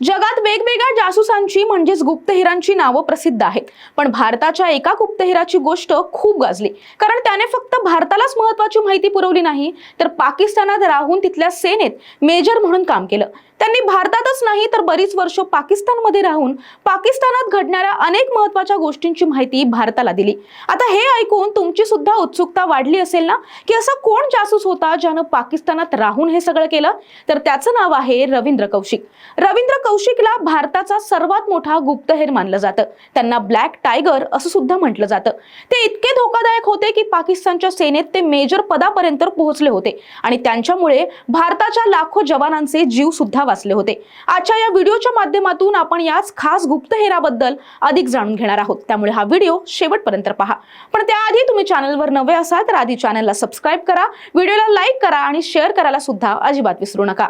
जगात वेगवेगळ्या जासूसांची म्हणजेच गुप्तहेरांची नावं प्रसिद्ध आहेत. पण भारताच्या एका गुप्तहेराची गोष्ट खूप गाजली. कारण त्याने फक्त भारतालाच महत्वाची माहिती पुरवली नाही तर पाकिस्तानात राहून तिथल्या सेनेत मेजर म्हणून काम केलं. त्यांनी भारतातच नाही तर बरीच वर्ष पाकिस्तानमध्ये राहून पाकिस्तानात घडणाऱ्या अनेक महत्त्वाच्या गोष्टींची माहिती भारताला दिली. आता हे ऐकून तुमची सुद्धा उत्सुकता वाढली असेल ना की असा कोण जासूस होता ज्यानं पाकिस्तानात राहून हे सगळं केलं? तर त्याचं नाव आहे रवींद्र कौशिक. रवींद्र कौशिकला भारताचा सर्वात मोठा गुप्तहेर मानलं जातं. त्यांना ब्लॅक टायगर असं सुद्धा म्हटलं जातं. ते इतके धोकादायक होते की पाकिस्तानच्या सेनेत ते मेजर पदापर्यंत पोहोचले होते आणि त्यांच्यामुळे भारताच्या लाखो जवानांचे जीव सुद्धा वाचले होते. आजच्या या व्हिडिओच्या माध्यमातून आपण याच खास गुप्तहेराबद्दल अधिक जाणून घेणार आहोत. त्यामुळे हा व्हिडिओ शेवटपर्यंत पहा. पण त्याआधी तुम्ही चॅनलवर नवे असाल तर आधी चॅनलला सबस्क्राईब करा व्हिडिओला लाईक करा आणि शेअर करायला सुद्धा अजिबात विसरू नका.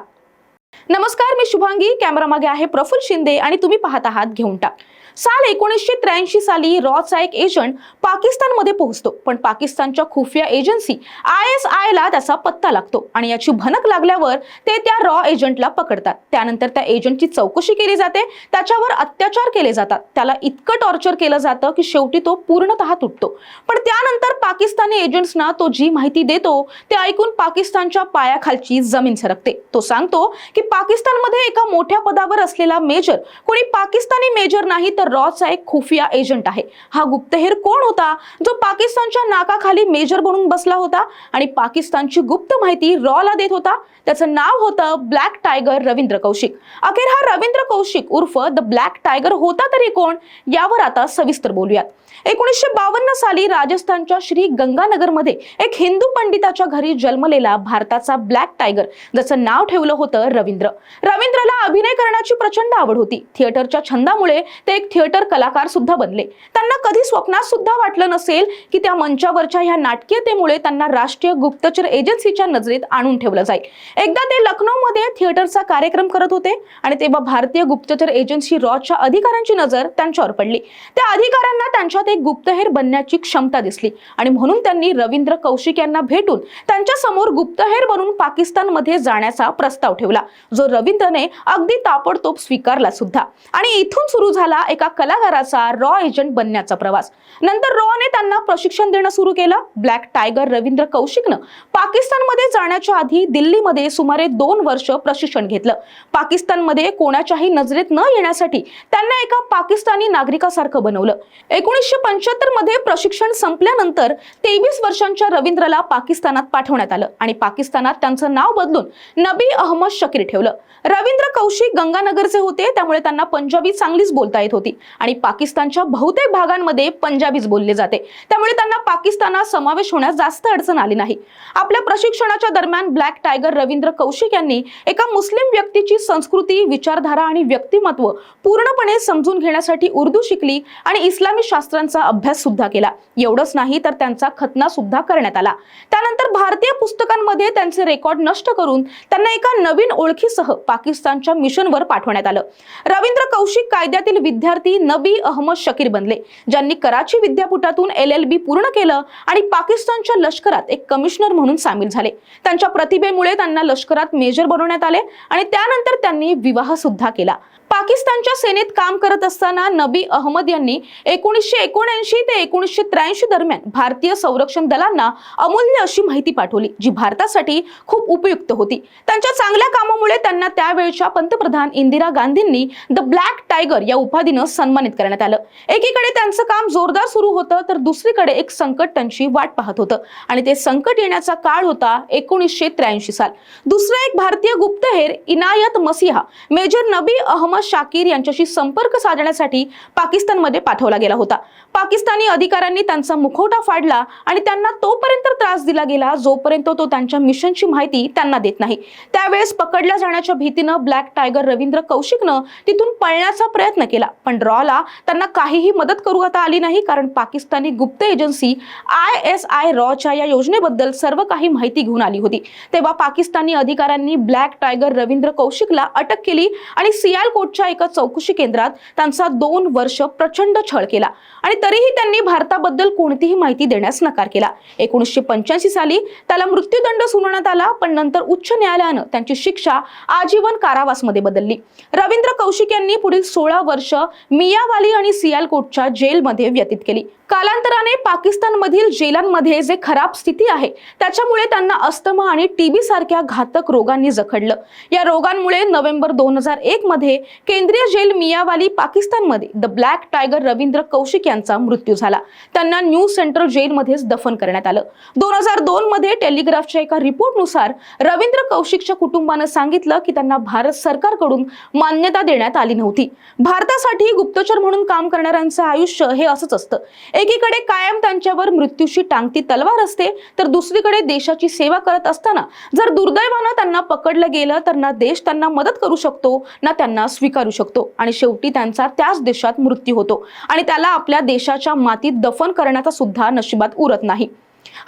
नमस्कार मी शुभांगी. कॅमेरामागे आहे प्रफुल शिंदे आणि तुम्ही पाहत आहात घेऊन टाक. साल एकोणीसशे त्र्याऐंशी साली रॉचा एक एजंट पाकिस्तानमध्ये पोहोचतो. पण पाकिस्तानच्या खुफिया एजन्सी आय एस आय ला त्याचा पत्ता लागतो आणि याची भनक लागल्यावर ते त्या रॉ एजंटला पकडतात. त्यानंतर त्या एजंटची चौकशी केली जाते. त्याच्यावर अत्याचार केले जातात. त्याला इतकं टॉर्चर केलं जातं की शेवटी तो पूर्णतः तुटतो. पण त्यानंतर पाकिस्तानी एजंट्सना तो जी माहिती देतो ते ऐकून पाकिस्तानच्या पायाखालची जमीन सरकते. तो सांगतो की पाकिस्तानमध्ये एका मोठ्या पदावर असलेला मेजर कोणी पाकिस्तानी मेजर नाही तर रॉचा एक खुफिया एजंट आहे. हा गुप्तहेर कोण होता? जो पाकिस्तानच्या नाकाखाली मेजर बनून बसला होता आणि पाकिस्तानची गुप्त माहिती रॉला देत होता. त्याचं नाव होतं ब्लॅक टायगर रवींद्र कौशिक. अखेर हा रवींद्र कौशिक उर्फ द ब्लॅक टायगर होता तरी कोण? यावर आता सविस्तर बोलूयात. एकोणीसशे बावन्न साली राजस्थानच्या श्री गंगानगरमध्ये एक हिंदू पंडिताच्या घरी जन्मलेला भारताचा ब्लॅक टायगर ज्याचं नाव ठेवलं होतं रवींद्र. रवींद्रला अभिनय करण्याची प्रचंड आवड होती. थिएटरच्या छंदामुळे ते एक थिएटर कलाकार सुद्धा बनले. त्यांना कधी स्वप्नात सुद्धा वाटलं नसेल की त्या मंचावरच्या ह्या नाटकीयतेमुळे त्यांना राष्ट्रीय गुप्तचर एजन्सीच्या नजरेत आणून ठेवलं जाईल. एकदा ते लखनौमध्ये थिएटरचा कार्यक्रम करत होते आणि तेव्हा भारतीय गुप्तचर एजन्सी रॉच्या अधिकाऱ्यांची नजर त्यांच्यावर पडली. त्या अधिकाऱ्यांना त्यांच्यात एक गुप्तहेर बनण्याची क्षमता दिसली आणि म्हणून त्यांनी रवींद्र कौशिक यांना भेटून त्यांच्यासमोर गुप्तहेर बनून पाकिस्तानमध्ये जाण्याचा प्रस्ताव ठेवला जो रवींद्रने अगदी ताबडतोब स्वीकारला सुद्धा. आणि इथून सुरू झाला एका कलाकाराचा रॉ एजंट बनण्याचा प्रवास. नंतर रॉने त्यांना प्रशिक्षण देणं सुरू केलं. ब्लॅक टायगर रवींद्र कौशिकनं पाकिस्तानमध्ये जाण्याच्या आधी दिल्लीमध्ये सुमारे दोन वर्ष प्रशिक्षण घेतलं. पाकिस्तानमध्ये कोणाच्याही नजरेत न येण्यासाठी त्यांना एका पाकिस्तानी नागरिकासारखं बनवलं. एकोणीसशे पंच्याहत्तरमध्ये प्रशिक्षण संपल्यानंतर तेवीस वर्षांच्या रवींद्रला पाकिस्तानात पाठवण्यात आलं आणि पाकिस्तानात त्यांचं नाव बदलून नबी अहमद शकीर ठेवलं. रवींद्र कौशिक गंगानगरचे होते त्यामुळे त्यांना पंजाबी चांगलीच बोलता येत होती. आणि पाकिस्तानच्या बहुतेक भागांमध्ये पंजाबीच बोलले जाते. त्यामुळे त्यांना पाकिस्तानात समावेश होण्यास जास्त अडचण आली नाही. आपल्या प्रशिक्षणाच्या दरम्यान ब्लॅक टायगर रवींद्र कौशिक यांनी एका मुस्लिम व्यक्तीची संस्कृती विचारधारा आणि व्यक्तिमत्व पूर्णपणे समजून घेण्यासाठी उर्दू शिकली आणि इस्लामी शास्त्रांचा अभ्यास सुद्धा केला. एवढंच नाही तर त्यांचा खतना सुद्धा करण्यात आला. त्यानंतर भारतीय पुस्तकांमध्ये त्यांचे रेकॉर्ड नष्ट करून त्यांना एका नवीन ओळखीसह पाकिस्तानच्या मिशनवर पाठवण्यात आलं. रवींद्र कौशिक कायद्यातील विद्यार्थी नबी अहमद शकीर बनले ज्यांनी कराची विद्यापीठातून एल एल बी पूर्ण केलं आणि पाकिस्तानच्या लष्करात एक कमिशनर म्हणून सामील झाले. त्यांच्या प्रतिभेमुळे त्यांना लष्करात मेजर बनवण्यात आले आणि त्यानंतर त्यांनी विवाह सुद्धा केला. पाकिस्तानच्या सेनेत काम करत असताना नबी अहमद यांनी एकोणीसशे एकोणऐंशी ते एकोणीसशे त्र्याऐंशी दरम्यान भारतीय संरक्षण दलांना अमूल्य अशी माहिती पाठवली जी भारतासाठी खूप उपयुक्त होती. त्यांच्या चांगल्या कामामुळे त्यांना त्यावेळच्या पंतप्रधान इंदिरा गांधींनी द ब्लॅक टायगर या उपाधीनं सन्मानित करण्यात आलं. एकीकडे त्यांचं काम जोरदार सुरू होतं तर दुसरीकडे एक संकट त्यांची वाट पाहत होतं. आणि ते संकट येण्याचा काळ होता एकोणीसशे त्र्याऐंशी साल. दुसरा एक भारतीय गुप्तहेर इनायत मसिहा मेजर नबी अहमद शाकीर यांच्याशी संपर्क साधण्यासाठी पाकिस्तानमध्ये पाठवला गेला होता. पाकिस्तानी अधिकाऱ्यांनी त्यांचा मुखवटा फाडला आणि त्यांना तोपर्यंत त्रास दिला गेला जोपर्यंत तो त्यांच्या मिशनची माहिती त्यांना देत नाही. त्यावेळेस पकडल्या जाण्याच्या भीतीनं ब्लॅक टायगर रवींद्र कौशिकनं तिथून पळण्याचा प्रयत्न केला. पण रॉला त्यांना काहीही मदत करू आता आली नाही कारण पाकिस्तानी गुप्त एजन्सी आय एस आय रॉच्या या योजनेबद्दल सर्व काही माहिती घेऊन आली होती. तेव्हा पाकिस्तानी अधिकाऱ्यांनी ब्लॅक टायगर रवींद्र कौशिकला अटक केली आणि सियालकोट सियालकोटच्या एका चौकशी केंद्रात त्यांचा दोन वर्ष प्रचंड छळ केला. आणि तरीही त्यांनी भारताबद्दल कोणतीही माहिती देण्यास नकार केला. एकोणीसशे पंच्याऐंशी साली त्याला मृत्यूदंड सुनावण्यात आला पण नंतर उच्च न्यायालयानं त्यांची शिक्षा आजीवन कारावासमध्ये बदलली. रवींद्र कौशिक यांनी पुढील सोळा वर्ष मियावाली आणि सियालकोटच्या जेलमध्ये व्यतीत केली. कालांतराने पाकिस्तानमधील जेलांमध्ये जे खराब स्थिती आहे त्याच्यामुळे त्यांना अस्थमा आणि टीबी सारख्या घातक रोगांनी जखडलं. या रोगांमुळे नोव्हेंबर दोन हजार एक मध्ये केंद्रीय जेल मियावाली पाकिस्तानमध्ये the black tiger Ravindra Kaushik यांचा मृत्यू झाला. त्यांना न्यू सेंट्रल जेलमध्येच दफन करण्यात आलं. दोन हजार दोन मध्ये टेलिग्राफच्या एका रिपोर्टनुसार रवींद्र कौशिकच्या कुटुंबानं सांगितलं की त्यांना भारत सरकारकडून मान्यता देण्यात आली नव्हती. भारतासाठी गुप्तचर म्हणून काम करणाऱ्यांचं आयुष्य हे असंच असतं. एकीकडे कायम त्यांच्यावर मृत्यूशी टांगती तलवार असते तर दुसरीकडे देशाची सेवा करत असताना जर दुर्दैवानं त्यांना पकडलं गेलं तर ना देश त्यांना मदत करू शकतो ना त्यांना स्वीकारू शकतो. आणि शेवटी त्यांचा त्याच देशात मृत्यू होतो. आणि त्याला आपल्या देशाच्या मातीत दफन करण्याचा सुद्धा नशिबात उरत नाही.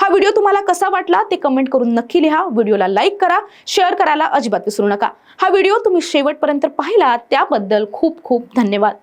हा व्हिडिओ तुम्हाला कसा वाटला ते कमेंट करून नक्की लिहा. व्हिडिओला लाईक करा शेअर करायला अजिबात विसरू नका. हा व्हिडिओ तुम्ही शेवटपर्यंत पाहिला त्याबद्दल खूप खूप धन्यवाद.